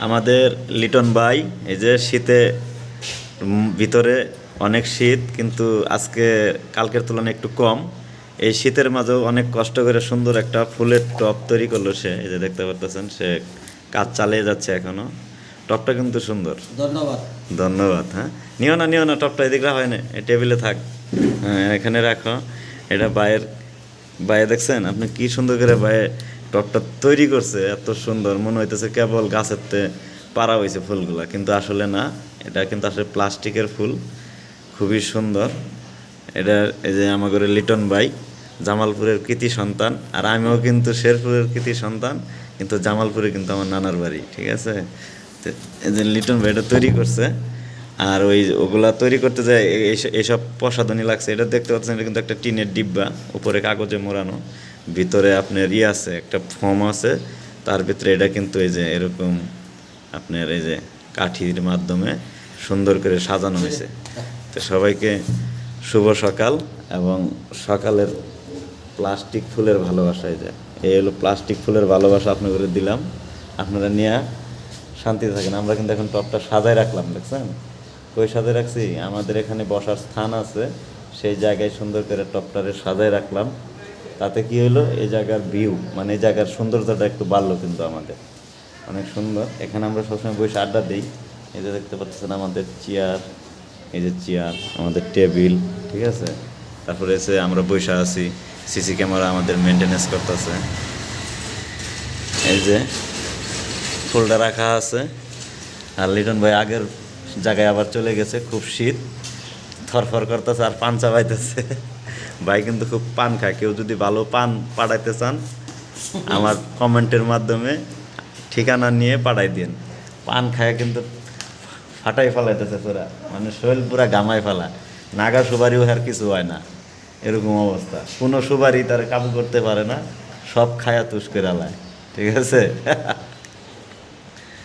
আমাদের লিটন ভাই এই যে শীতে ভিতরে অনেক শীত কিন্তু আজকে কালকের তুলনায় একটু কম। এই শীতের মাঝেও অনেক কষ্ট করে সুন্দর একটা ফুলের টপ তৈরি করল সে। এই যে দেখতে পারতেছেন সে কাজ চালিয়ে যাচ্ছে এখনও। টপটা কিন্তু সুন্দর। ধন্যবাদ। ধন্যবাদ হ্যাঁ। নিও না নিও না টপটা এদিকে হয় না এই টেবিলে থাক। হ্যাঁ এখানে রাখো। এটা বাইয়ের বাইরে দেখছেন? আপনি কি সুন্দর করে বাইরে টপটা তৈরি করছে, এত সুন্দর। মনে হইতেছে কেবল গাছের তে পারা হয়েছে ফুলগুলা, কিন্তু আসলে না, এটা কিন্তু আসলে প্লাস্টিকের ফুল, খুবই সুন্দর। এটা এই যে আমাদের লিটন ভাই, জামালপুরের কৃতি সন্তান, আর আমিও কিন্তু শেরপুরের কৃতি সন্তান, কিন্তু জামালপুরে কিন্তু আমার নানার বাড়ি, ঠিক আছে? এই যে লিটন ভাই এটা তৈরি করছে, আর ওই ওগুলা তৈরি করতে যায় এইসব প্রসাধনী লাগছে। এটা দেখতে পাচ্ছেন, এটা কিন্তু একটা টিনের ডিব্বা, উপরে কাগজে মোড়ানো। ভিতরে আপনার ইয়ে আছে, একটা ফর্ম আছে, তার ভিতরে এটা কিন্তু এই যে এরকম আপনার এই যে কাঠির মাধ্যমে সুন্দর করে সাজানো হয়েছে। তো সবাইকে শুভ সকাল এবং সকালের প্লাস্টিক ফুলের ভালোবাসা এই যে। এই হলো প্লাস্টিক ফুলের ভালোবাসা আপনাদের দিলাম। আপনারা নিয়ে শান্তিতে থাকেন। আমরা কিন্তু এখন টপটা সাজায় রাখলাম, দেখছেন? কই সাজায় রাখছি? আমাদের এখানে বসার স্থান আছে। সেই জায়গায় সুন্দর করে টপটারে সাজায় রাখলাম। তাতে কি হলো এই জায়গার ভিউ মানে এই জায়গার সৌন্দর্যটা একটু বাড়লো কিন্তু আমাদের। অনেক সুন্দর। এখানে আমরা সবসময় বসে আড্ডা দিই। এই যে দেখতে পাচ্ছেন আমাদের চেয়ার এই যে চেয়ার আমাদের টেবিল ঠিক আছে? তারপরে এসে আমরা বসে আছি। সিসি ক্যামেরা আমাদের মেনটেনেন্স করতেছে। এই যে ফুলটা রাখা আছে। আর লিটন ভাই আগের জায়গায় আবার চলে গেছে, খুব শীত। থরফর করতেছে আর পাঞ্চা চাবাইতেছে ভাই কিন্তু খুব পান খায়। কেউ যদি ভালো পান পাঠাইতে চান, আমার কমেন্টের মাধ্যমে ঠিকানা নিয়ে পাঠাই দিন পান খায় কিন্তু ফাটাই ফেলাইতেছে পুরা। মানে শরীর পুরা গামাই ফেলা। নাগা সুবারিও আর কিছু হয় না। এরকম অবস্থা। কোনো সুবারি তার কাবু করতে পারে না। সব খায়া তুষ করে আলায়। ঠিক আছে?